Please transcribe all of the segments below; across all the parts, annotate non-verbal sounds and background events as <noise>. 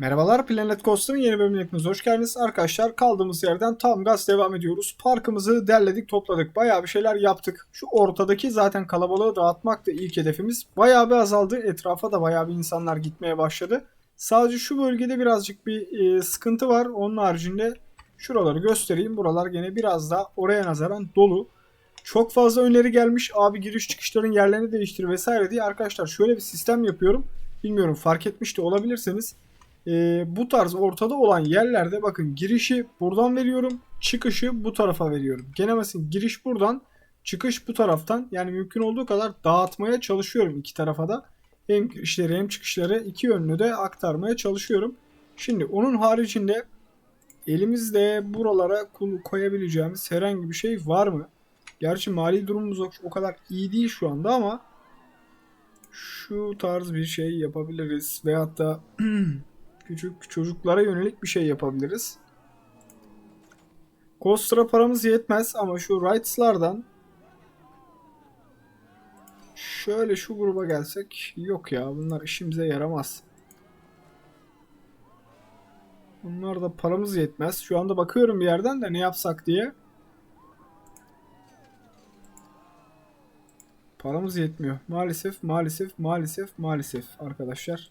Merhabalar Planet Coaster'ın yeni bölümüne hepiniz hoş geldiniz. Arkadaşlar kaldığımız yerden tam gaz devam ediyoruz. Parkımızı derledik topladık. Bayağı bir şeyler yaptık. Şu ortadaki zaten kalabalığı dağıtmak da ilk hedefimiz. Bayağı bir azaldı. Etrafa da bayağı bir insanlar gitmeye başladı. Sadece şu bölgede birazcık bir e, sıkıntı var. Onun haricinde şuraları göstereyim. Buralar gene biraz daha oraya nazaran dolu. Çok fazla öneri gelmiş. Abi giriş çıkışların yerlerini değiştir vesaire diye. Arkadaşlar şöyle bir sistem yapıyorum. Bilmiyorum fark etmiş de olabilirseniz. Ee, bu tarz ortada olan yerlerde bakın girişi buradan veriyorum. Çıkışı bu tarafa veriyorum. Gene mesela giriş buradan. Çıkış bu taraftan. Yani mümkün olduğu kadar dağıtmaya çalışıyorum iki tarafa da. Hem girişleri hem çıkışları iki yönlü de aktarmaya çalışıyorum. Şimdi onun haricinde elimizde buralara koyabileceğimiz herhangi bir şey var mı? Gerçi mali durumumuz o kadar iyi değil şu anda ama şu tarz bir şey yapabiliriz. Veyahut da <clears throat> küçük çocuklara yönelik bir şey yapabiliriz. Coaster'a paramız yetmez ama şu Rights'lardan şöyle şu gruba gelsek yok ya bunlar işimize yaramaz. Bunlar da paramız yetmez. Şu anda bakıyorum bir yerden de ne yapsak diye. Paramız yetmiyor. Maalesef, maalesef, maalesef, maalesef arkadaşlar.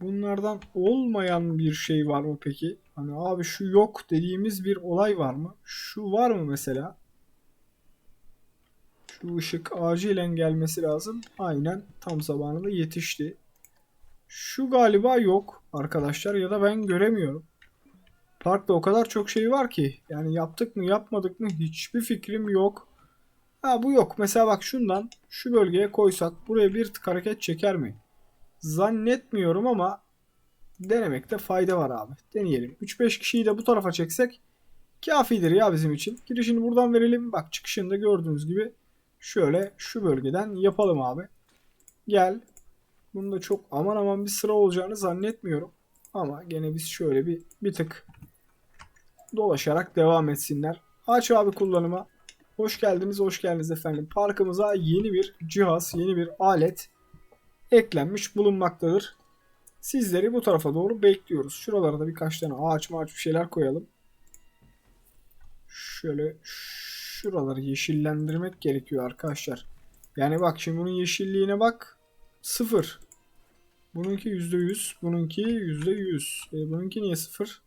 Bunlardan olmayan bir şey var mı peki? Hani abi şu yok dediğimiz bir olay var mı? Şu var mı mesela? Şu ışık acilen gelmesi lazım. Aynen tam zamanında yetişti. Şu galiba yok arkadaşlar ya da ben göremiyorum. Parkta o kadar çok şey var ki. Yani yaptık mı yapmadık mı hiçbir fikrim yok. Ha bu yok. Mesela bak şundan şu bölgeye koysak buraya bir tık hareket çeker mi? Zannetmiyorum ama denemekte fayda var abi. Deneyelim. 3-5 kişiyi de bu tarafa çeksek kafidir ya bizim için. Girişini buradan verelim. Bak çıkışını da gördüğünüz gibi şöyle şu bölgeden yapalım abi. Gel. Bunda çok aman aman bir sıra olacağını zannetmiyorum. Ama gene biz şöyle bir, bir tık dolaşarak devam etsinler. Aç abi kullanıma. Hoş geldiniz, hoş geldiniz efendim. Parkımıza yeni bir cihaz, yeni bir alet eklenmiş bulunmaktadır. Sizleri bu tarafa doğru bekliyoruz. Şuralara da birkaç tane ağaç mağaç bir şeyler koyalım. Şöyle şuraları yeşillendirmek gerekiyor arkadaşlar. Yani bak şimdi bunun yeşilliğine bak. Sıfır. Bununki %100. Bununki %100. E, bununki niye sıfır?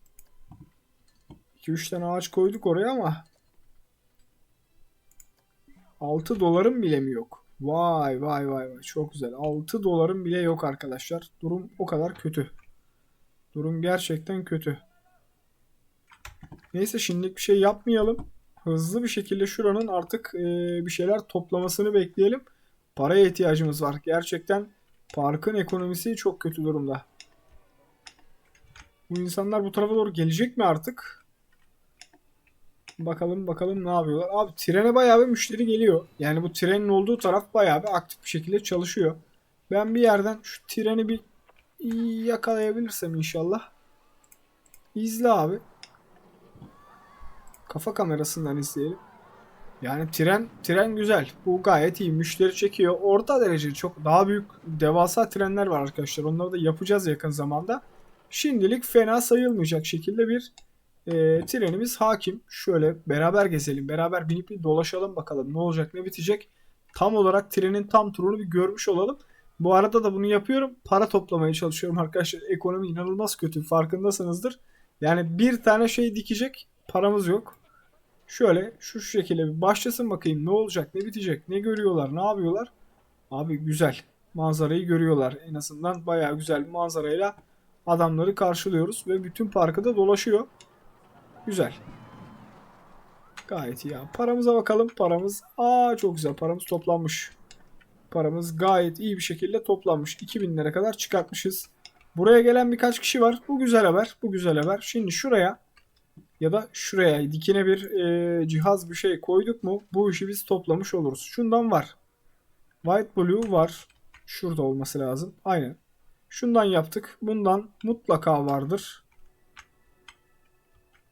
2-3 tane ağaç koyduk oraya ama 6 dolarım bile mi yok? Vay vay vay vay çok güzel. 6 dolarım bile yok arkadaşlar. Durum o kadar kötü. Durum gerçekten kötü. Neyse şimdilik bir şey yapmayalım. Hızlı bir şekilde şuranın artık e, bir şeyler toplamasını bekleyelim. Paraya ihtiyacımız var. Gerçekten parkın ekonomisi çok kötü durumda. Bu insanlar bu tarafa doğru gelecek mi artık? Bakalım bakalım ne yapıyorlar. Abi trene bayağı bir müşteri geliyor. Yani bu trenin olduğu taraf bayağı bir aktif bir şekilde çalışıyor. Ben bir yerden şu treni bir yakalayabilirsem inşallah. İzle abi. Kafa kamerasından izleyelim. Yani tren tren güzel. Bu gayet iyi. Müşteri çekiyor. Orta derece çok daha büyük devasa trenler var arkadaşlar. Onları da yapacağız yakın zamanda. Şimdilik fena sayılmayacak şekilde bir e, trenimiz hakim. Şöyle beraber gezelim. Beraber binip bir dolaşalım bakalım. Ne olacak ne bitecek. Tam olarak trenin tam turunu bir görmüş olalım. Bu arada da bunu yapıyorum. Para toplamaya çalışıyorum arkadaşlar. Ekonomi inanılmaz kötü. Farkındasınızdır. Yani bir tane şey dikecek paramız yok. Şöyle şu şekilde bir başlasın bakayım ne olacak ne bitecek ne görüyorlar ne yapıyorlar. Abi güzel manzarayı görüyorlar en azından bayağı güzel bir manzarayla adamları karşılıyoruz ve bütün parkı da dolaşıyor. Güzel. Gayet iyi ya. Paramıza bakalım. Paramız aa çok güzel. Paramız toplanmış. Paramız gayet iyi bir şekilde toplanmış. 2000 lira kadar çıkartmışız. Buraya gelen birkaç kişi var. Bu güzel haber. Bu güzel haber. Şimdi şuraya ya da şuraya dikine bir e, cihaz bir şey koyduk mu bu işi biz toplamış oluruz. Şundan var. White Blue var. Şurada olması lazım. Aynen. Şundan yaptık. Bundan mutlaka vardır.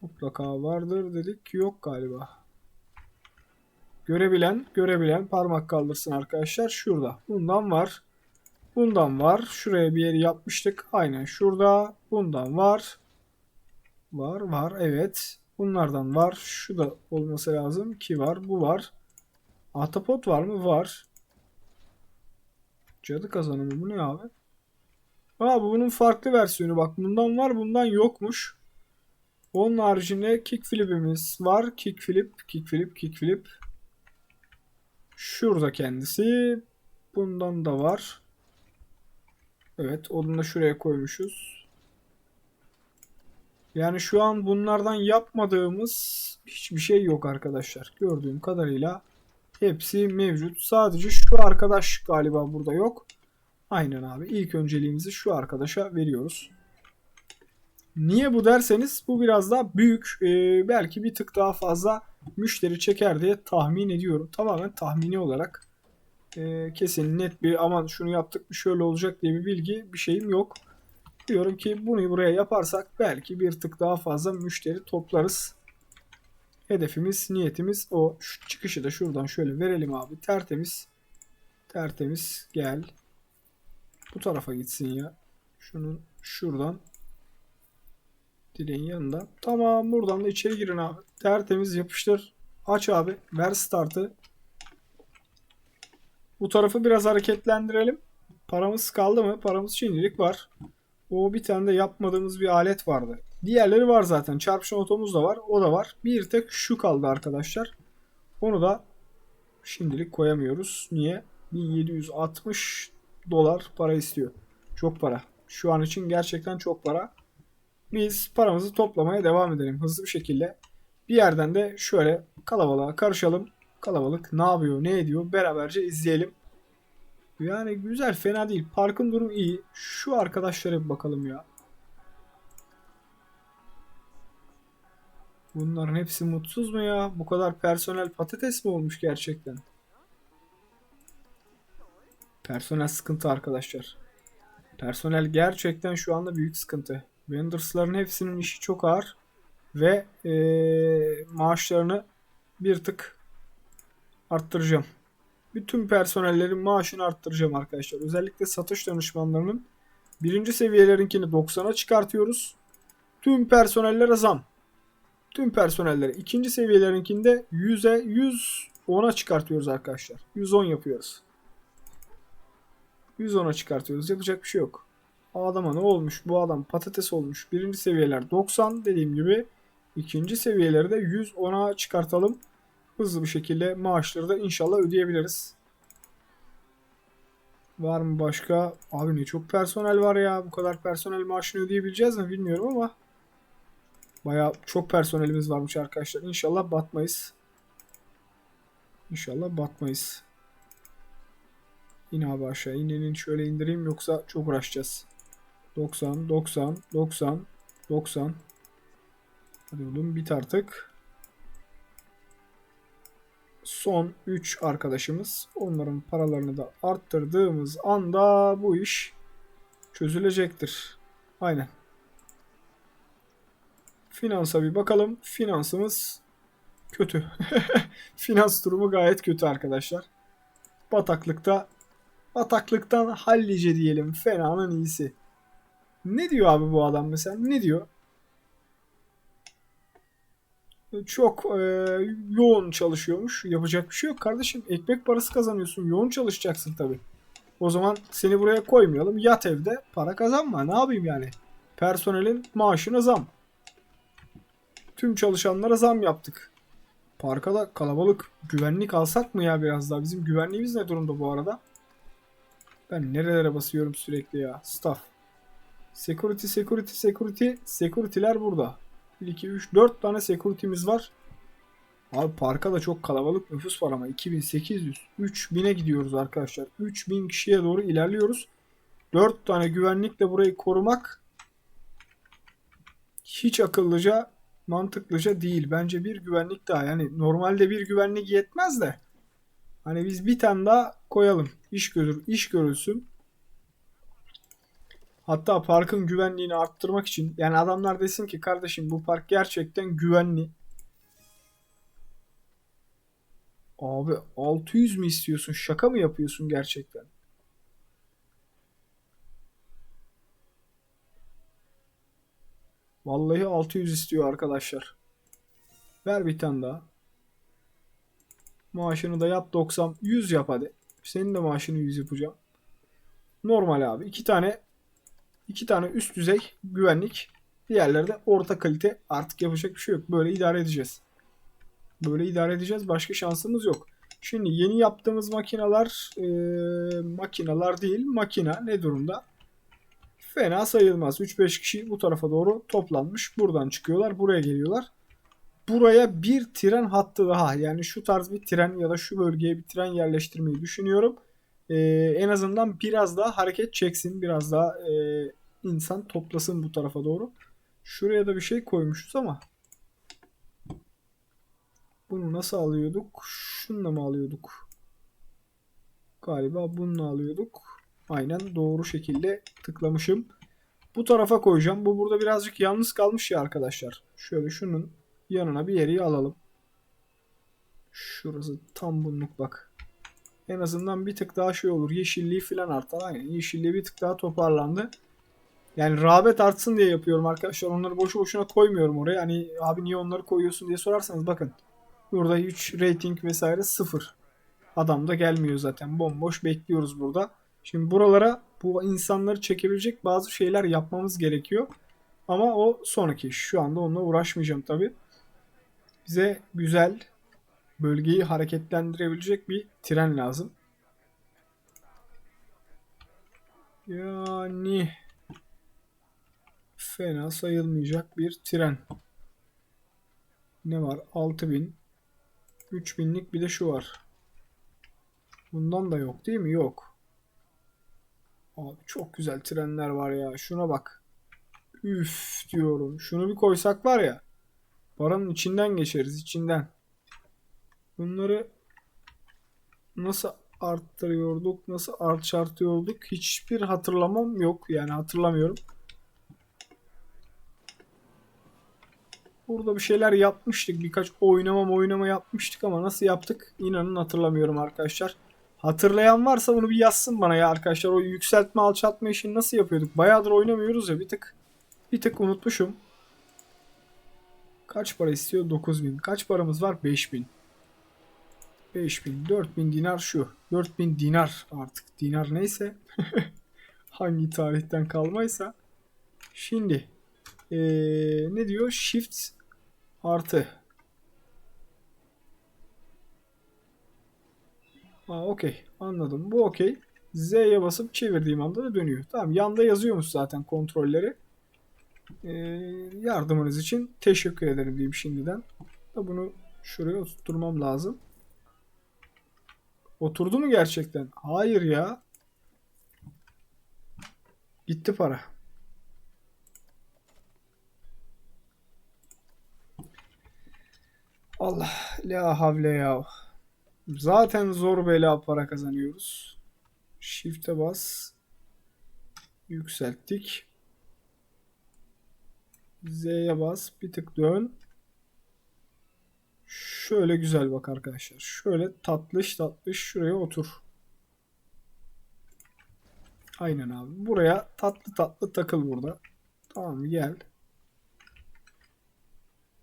Mutlaka vardır dedik. Yok galiba. Görebilen, görebilen parmak kaldırsın arkadaşlar. Şurada. Bundan var. Bundan var. Şuraya bir yeri yapmıştık. Aynen şurada. Bundan var. Var var evet. Bunlardan var. Şu da olması lazım ki var. Bu var. Ahtapot var mı? Var. Cadı kazanı mı? Bu ne abi? Aa bu bunun farklı versiyonu. Bak bundan var bundan yokmuş. Onun haricinde kickflip'imiz var. Kickflip, kickflip, kickflip. Şurada kendisi. Bundan da var. Evet onu da şuraya koymuşuz. Yani şu an bunlardan yapmadığımız hiçbir şey yok arkadaşlar. Gördüğüm kadarıyla hepsi mevcut. Sadece şu arkadaş galiba burada yok. Aynen abi. İlk önceliğimizi şu arkadaşa veriyoruz. Niye bu derseniz bu biraz daha büyük. Ee, belki bir tık daha fazla müşteri çeker diye tahmin ediyorum. Tamamen tahmini olarak. Ee, kesin net bir aman şunu yaptık bir şöyle olacak diye bir bilgi bir şeyim yok. Diyorum ki bunu buraya yaparsak belki bir tık daha fazla müşteri toplarız. Hedefimiz, niyetimiz o. Şu çıkışı da şuradan şöyle verelim abi. Tertemiz. Tertemiz. Gel. Bu tarafa gitsin ya. Şunun şuradan. Direğin yanında. Tamam buradan da içeri girin abi. Tertemiz yapıştır. Aç abi. Ver startı. Bu tarafı biraz hareketlendirelim. Paramız kaldı mı? Paramız şimdilik var. O bir tane de yapmadığımız bir alet vardı. Diğerleri var zaten. Çarpışan otomuz da var. O da var. Bir tek şu kaldı arkadaşlar. Onu da şimdilik koyamıyoruz. Niye? 1760 dolar para istiyor. Çok para. Şu an için gerçekten çok para. Biz paramızı toplamaya devam edelim hızlı bir şekilde. Bir yerden de şöyle kalabalığa karışalım. Kalabalık ne yapıyor, ne ediyor beraberce izleyelim. Yani güzel, fena değil. Parkın durumu iyi. Şu arkadaşlara bir bakalım ya. Bunların hepsi mutsuz mu ya? Bu kadar personel patates mi olmuş gerçekten? Personel sıkıntı arkadaşlar. Personel gerçekten şu anda büyük sıkıntı. Vendors'ların hepsinin işi çok ağır. Ve ee, maaşlarını bir tık arttıracağım. Bütün personellerin maaşını arttıracağım arkadaşlar. Özellikle satış danışmanlarının birinci seviyelerinkini 90'a çıkartıyoruz. Tüm personellere zam. Tüm personellere ikinci seviyelerinkinde 100'e 110'a çıkartıyoruz arkadaşlar. 110 yapıyoruz. 110'a çıkartıyoruz. Yapacak bir şey yok. Adama ne olmuş? Bu adam patates olmuş. Birinci seviyeler 90 dediğim gibi. ikinci seviyeleri de 110'a çıkartalım. Hızlı bir şekilde maaşları da inşallah ödeyebiliriz. Var mı başka? Abi ne çok personel var ya. Bu kadar personel maaşını ödeyebileceğiz mi bilmiyorum ama. Baya çok personelimiz varmış arkadaşlar. İnşallah batmayız. İnşallah batmayız. İn abi aşağı. İn şöyle indireyim yoksa çok uğraşacağız. 90, 90, 90, 90. Hadi oğlum bit artık. Son 3 arkadaşımız. Onların paralarını da arttırdığımız anda bu iş çözülecektir. Aynen. Finansa bir bakalım. Finansımız kötü. <laughs> Finans durumu gayet kötü arkadaşlar. Bataklıkta bataklıktan hallice diyelim. Fena'nın iyisi. Ne diyor abi bu adam mesela? Ne diyor? Çok e, yoğun çalışıyormuş. Yapacak bir şey yok kardeşim. Ekmek parası kazanıyorsun. Yoğun çalışacaksın tabii. O zaman seni buraya koymayalım. Yat evde para kazanma. Ne yapayım yani? Personelin maaşına zam. Tüm çalışanlara zam yaptık. Parka da kalabalık güvenlik alsak mı ya biraz daha? Bizim güvenliğimiz ne durumda bu arada? Ben nerelere basıyorum sürekli ya? Staff. Security, security, security. Security'ler burada. 1, 2, 3, 4 tane security'miz var. Abi parka da çok kalabalık nüfus var ama 2800, 3000'e gidiyoruz arkadaşlar. 3000 kişiye doğru ilerliyoruz. 4 tane güvenlikle burayı korumak hiç akıllıca, mantıklıca değil. Bence bir güvenlik daha. Yani normalde bir güvenlik yetmez de. Hani biz bir tane daha koyalım. İş görür, iş görülsün. Hatta parkın güvenliğini arttırmak için yani adamlar desin ki kardeşim bu park gerçekten güvenli. Abi 600 mi istiyorsun? Şaka mı yapıyorsun gerçekten? Vallahi 600 istiyor arkadaşlar. Ver bir tane daha. Maaşını da yap 90. 100 yap hadi. Senin de maaşını 100 yapacağım. Normal abi. iki tane iki tane üst düzey güvenlik. Diğerleri de orta kalite. Artık yapacak bir şey yok. Böyle idare edeceğiz. Böyle idare edeceğiz. Başka şansımız yok. Şimdi yeni yaptığımız makineler eee makineler değil. Makina ne durumda? Fena sayılmaz. 3-5 kişi bu tarafa doğru toplanmış. Buradan çıkıyorlar. Buraya geliyorlar. Buraya bir tren hattı daha. Yani şu tarz bir tren ya da şu bölgeye bir tren yerleştirmeyi düşünüyorum. Ee, en azından biraz daha hareket çeksin. Biraz daha e, insan toplasın bu tarafa doğru. Şuraya da bir şey koymuşuz ama. Bunu nasıl alıyorduk? Şununla mı alıyorduk? Galiba bununla alıyorduk. Aynen doğru şekilde tıklamışım. Bu tarafa koyacağım. Bu burada birazcık yalnız kalmış ya arkadaşlar. Şöyle şunun yanına bir yeri alalım. Şurası tam bunluk bak. En azından bir tık daha şey olur. Yeşilliği falan artar. Aynen yeşilliği bir tık daha toparlandı. Yani rağbet artsın diye yapıyorum arkadaşlar. Onları boşu boşuna koymuyorum oraya. Hani abi niye onları koyuyorsun diye sorarsanız bakın. Burada hiç rating vesaire sıfır. Adam da gelmiyor zaten. Bomboş bekliyoruz burada. Şimdi buralara bu insanları çekebilecek bazı şeyler yapmamız gerekiyor. Ama o sonraki. Şu anda onunla uğraşmayacağım tabi. Bize güzel bölgeyi hareketlendirebilecek bir tren lazım. Yani fena sayılmayacak bir tren. Ne var? 6000 3000'lik bir de şu var. Bundan da yok değil mi? Yok. Abi çok güzel trenler var ya. Şuna bak. Üf diyorum. Şunu bir koysak var ya. Paranın içinden geçeriz. içinden. Bunları nasıl arttırıyorduk? Nasıl arttırıyorduk? Hiçbir hatırlamam yok. Yani hatırlamıyorum. Burada bir şeyler yapmıştık. Birkaç oynama oynama yapmıştık ama nasıl yaptık? İnanın hatırlamıyorum arkadaşlar. Hatırlayan varsa bunu bir yazsın bana ya arkadaşlar. O yükseltme alçaltma işini nasıl yapıyorduk? Bayağıdır oynamıyoruz ya bir tık. Bir tık unutmuşum. Kaç para istiyor? 9000. Kaç paramız var? 5000. 5000. 4000 dinar şu. 4000 dinar artık. Dinar neyse. <laughs> Hangi tarihten kalmaysa. Şimdi. Ee, ne diyor? Shift artı. Aa okey. Anladım. Bu okey. Z'ye basıp çevirdiğim anda da dönüyor. Tamam. Yanda yazıyormuş zaten kontrolleri. Ee, yardımınız için teşekkür ederim diyeyim şimdiden. Da bunu şuraya oturtmam lazım. Oturdu mu gerçekten? Hayır ya. Gitti para. Allah la havle ya. Zaten zor bela para kazanıyoruz. Shift'e bas. Yükselttik. Z'ye bas. Bir tık dön. Şöyle güzel bak arkadaşlar. Şöyle tatlış tatlış şuraya otur. Aynen abi. Buraya tatlı tatlı takıl burada. Tamam gel.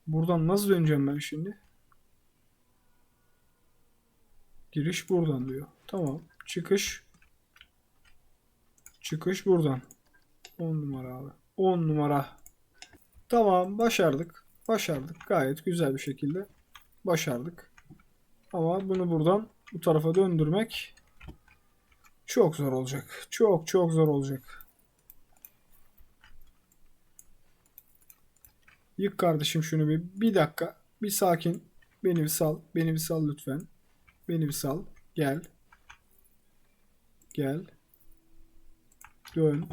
Buradan nasıl döneceğim ben şimdi? Giriş buradan diyor. Tamam. Çıkış. Çıkış buradan. 10 numara abi. 10 numara. Tamam başardık. Başardık. Gayet güzel bir şekilde başardık. Ama bunu buradan bu tarafa döndürmek çok zor olacak. Çok çok zor olacak. Yık kardeşim şunu bir. Bir dakika. Bir sakin. Beni bir sal. Beni bir sal lütfen. Beni bir sal. Gel. Gel. Dön.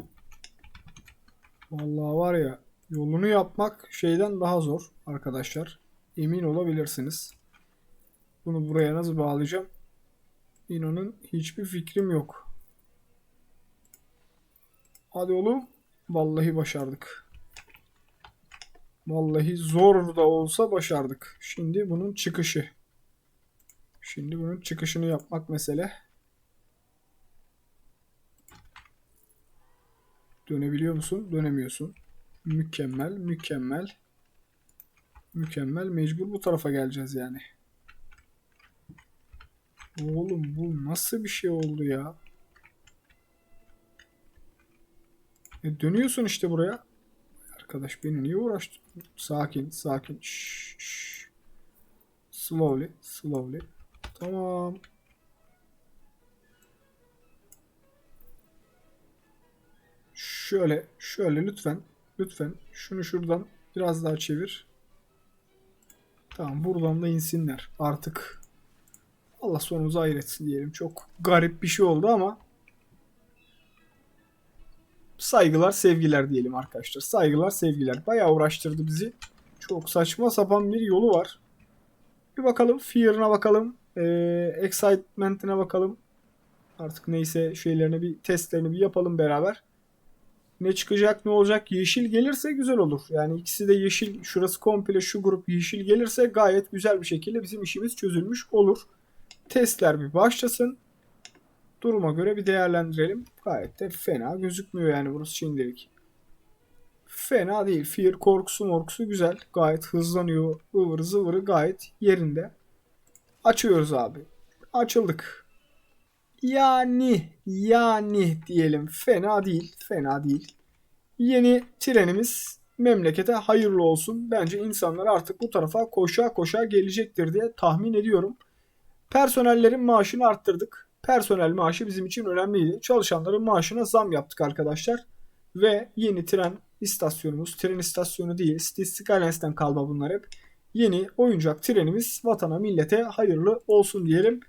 Vallahi var ya yolunu yapmak şeyden daha zor arkadaşlar. Emin olabilirsiniz. Bunu buraya nasıl bağlayacağım? İnanın hiçbir fikrim yok. Hadi oğlum. Vallahi başardık. Vallahi zor da olsa başardık. Şimdi bunun çıkışı. Şimdi bunun çıkışını yapmak mesele. Dönebiliyor musun? Dönemiyorsun. Mükemmel, mükemmel. Mükemmel. Mecbur bu tarafa geleceğiz yani. Oğlum bu nasıl bir şey oldu ya? E dönüyorsun işte buraya. Arkadaş beni niye uğraştın? Sakin, sakin. Şşş. Slowly, slowly. Tamam. Şöyle, şöyle lütfen, lütfen şunu şuradan biraz daha çevir. Tamam, buradan da insinler. Artık Allah sonumuzu hayır etsin diyelim. Çok garip bir şey oldu ama saygılar, sevgiler diyelim arkadaşlar. Saygılar, sevgiler. Bayağı uğraştırdı bizi. Çok saçma sapan bir yolu var. Bir bakalım. Fear'ına bakalım. Ee, excitement'ine bakalım. Artık neyse şeylerini bir testlerini bir yapalım beraber. Ne çıkacak ne olacak yeşil gelirse güzel olur. Yani ikisi de yeşil şurası komple şu grup yeşil gelirse gayet güzel bir şekilde bizim işimiz çözülmüş olur. Testler bir başlasın. Duruma göre bir değerlendirelim. Gayet de fena gözükmüyor yani burası şimdilik. Fena değil. Fear korkusu morkusu güzel. Gayet hızlanıyor. ıvır zıvırı gayet yerinde. Açıyoruz abi. Açıldık. Yani yani diyelim fena değil. Fena değil. Yeni trenimiz memlekete hayırlı olsun. Bence insanlar artık bu tarafa koşa koşa gelecektir diye tahmin ediyorum. Personellerin maaşını arttırdık. Personel maaşı bizim için önemliydi. Çalışanların maaşına zam yaptık arkadaşlar. Ve yeni tren istasyonumuz, tren istasyonu değil, City Skylines kalma bunlar hep. Yeni oyuncak trenimiz vatana millete hayırlı olsun diyelim.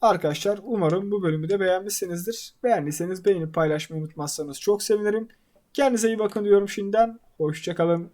Arkadaşlar umarım bu bölümü de beğenmişsinizdir. Beğendiyseniz beğenip paylaşmayı unutmazsanız çok sevinirim. Kendinize iyi bakın diyorum şimdiden. Hoşçakalın.